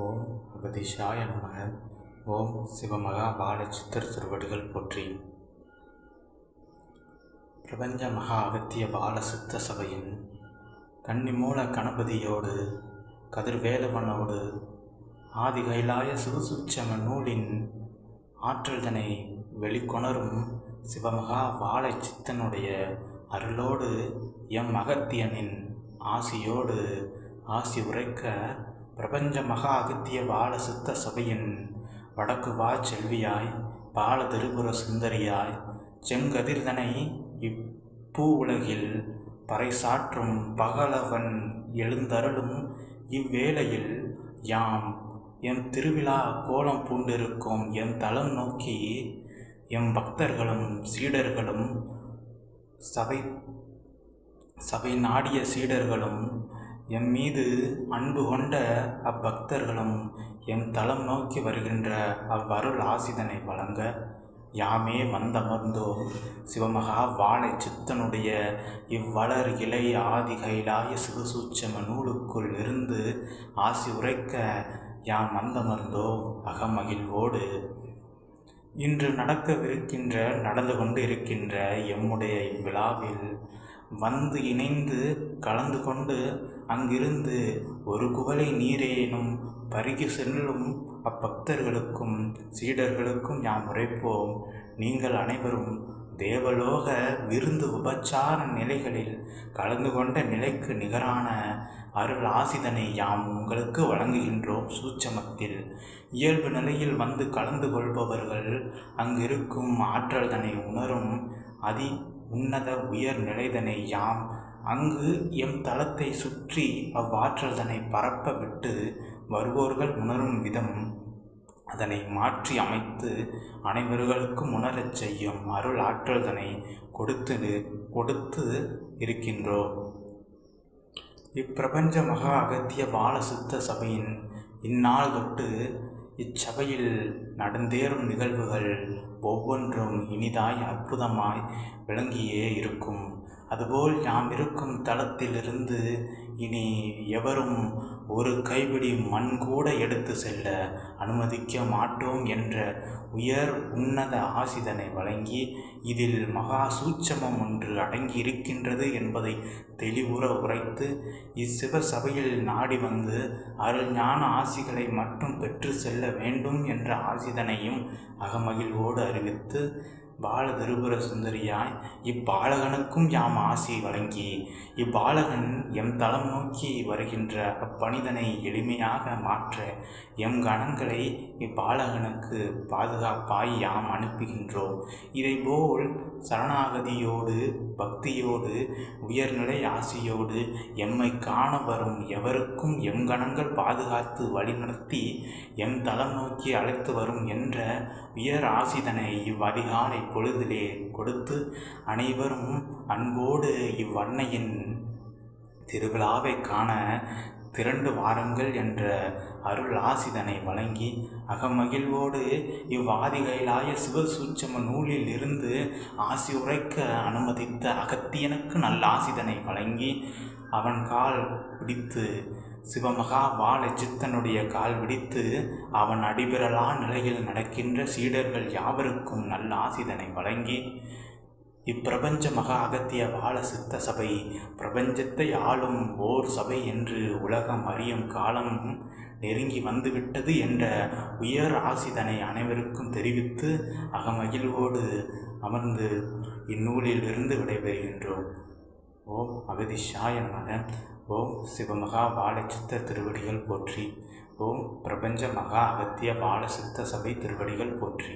ஓம் உபதிஷாய நமக ஓம் சிவமகா பால சித்தர் திருவடிகள் போற்றி. பிரபஞ்ச மகா அகத்திய பால சித்த சபையின் கன்னிமூல கணபதியோடு கதிர்வேலவனோடு ஆதி கைலாய சிவசுச்சம நூலின் ஆற்றல்தனை வெளிக்கொணரும் சிவமகா வாழை சித்தனுடைய அருளோடு எம் அகத்தியனின் ஆசியோடு ஆசி உரைக்க பிரபஞ்ச மகா அகத்திய வாழ சித்த சபையின் வடக்கு வா செல்வியாய் பால திருபுர சுந்தரியாய் செங்கதிர்தனை இப்பூ உலகில் பறைசாற்றும் பகலவன் எழுந்தருளும் இவ்வேளையில் யாம் எம் திருவிழா கோலம் பூண்டிருக்கும் எம் தலம் நோக்கி எம் பக்தர்களும் சீடர்களும் சபை சபை நாடிய சீடர்களும் எம் மீது அன்பு கொண்ட அப்பக்தர்களும் எம் தளம் நோக்கி வருகின்ற அவ்வருள் ஆசிதனை வழங்க யாமே வந்தமர்ந்தோம் சிவமகா வாழை சித்தனுடைய இவ்வளர் இலை ஆதி கைலாய சிவசூட்சம நூலுக்குள் இருந்து ஆசி உரைக்க யாம் வந்தமர்ந்தோம் அகமகிழ்வோடு. இன்று நடக்கவிருக்கின்ற நடந்து கொண்டு இருக்கின்ற எம்முடைய இவ்விழாவில் வந்து இணைந்து கலந்து கொண்டு அங்கிருந்து ஒரு குவளை நீரேனும் பருகி செல்லும் அப்பக்தர்களுக்கும் சீடர்களுக்கும் யாம் உரைப்போம். நீங்கள் அனைவரும் தேவலோக விருந்து உபச்சார நிலைகளில் கலந்து கொண்ட நிலைக்கு நிகரான அருள் ஆசிதனை யாம் உங்களுக்கு வழங்குகின்றோம் சூட்சமத்தில். இயல்பு நிலையில் வந்து கலந்து கொள்பவர்கள் அங்கிருக்கும் ஆற்றல்தனை உணரும் அதி உன்னத உயர் நிலைதனை யாம். அங்கு எம் தளத்தை சுற்றி அவ்வாற்றல்தனை பரப்ப விட்டு வருவோர்கள் உணரும் விதம். அதனை மாற்றி அமைத்து அனைவர்களுக்கும் உணரச் செய்யும் அருள் ஆற்றல்தனை கொடுத்து கொடுத்து இருக்கின்றோம் இப்பிரபஞ்ச மகா அகத்திய பாலசுத்த சபையின் இந்நாள் தொட்டு இச்சபையில் நடந்தேறும் நிகழ்வுகள் ஒவ்வொன்றும் இனிதாய் அற்புதமாய் விளங்கியே இருக்கும். அதுபோல் நாம் இருக்கும் தளத்திலிருந்து இனி எவரும் ஒரு கைபிடி மண் கூட எடுத்து செல்ல அனுமதிக்க மாட்டோம் என்ற உயர் உன்னத ஆசிதனை வழங்கி இதில் மகா சூட்சமம் ஒன்று அடங்கி இருக்கின்றது என்பதை தெளிவுற உரைத்து இச்சிவ சபையில் நாடி வந்து அருள் ஞான ஆசிகளை மட்டும் பெற்று செல்ல வேண்டும் என்ற ஆசிதனையும் அகமகிழ்வோடு அறிவித்து பால திருபுர சுந்தரியாய் இப்பாலகனுக்கும் யாம் ஆசி வழங்கி இப்பாலகன் எம் தளம் நோக்கி வருகின்ற அப்பணிதனை எளிமையாக மாற்ற எம் கணங்களை இப்பாலகனுக்கு பாதுகாப்பாய் யாம் அனுப்புகின்றோம். இதைபோல் சரணாகதியோடு பக்தியோடு உயர்நிலை ஆசியோடு எம்மை காண வரும் எவருக்கும் எம் கணங்கள் பாதுகாத்து வழிநடத்தி எம் தளம் நோக்கி அழைத்து வரும் என்ற உயர் ஆசிதனை இவ்வதிகாலை பொழுதிலே கொடுத்து அனைவரும் அன்போடு இவ்வன்னையின் திருவிழாவை காண திரண்டு வாருங்கள் என்ற அருள் ஆசிதனை வழங்கி அகமகிழ்வோடு இவ்வாதி கைலாய சிவசூட்சம நூலில் இருந்து ஆசி உரைக்க அனுமதித்த அகத்தியனுக்கு நல்ல ஆசிதனை வழங்கி அவன் கால் பிடித்து சிவமகா வாலஜித்தனுடைய கால் விடித்து அவன் அடிபிரலா நிலையில் நடக்கின்ற சீடர்கள் யாவருக்கும் நல்ல ஆசிதனை வழங்கி இப்பிரபஞ்ச மகா அகத்திய வாழ சித்த சபை பிரபஞ்சத்தை ஆளும் ஓர் சபை என்று உலகம் அறியும் காலம் நெருங்கி வந்துவிட்டது என்ற உயர் ஆசிதனை அனைவருக்கும் தெரிவித்து அகமகிழ்வோடு அமர்ந்து இந்நூலில் இருந்து விடைபெறுகின்றோம். ஓம் அகதிஷாய நமக. ஓம் சிவமகா பாலச்சித்த திருவடிகள் போற்றி. ஓம் பிரபஞ்ச மகா அகத்திய பாலசித்த சபை திருவடிகள் போற்றி.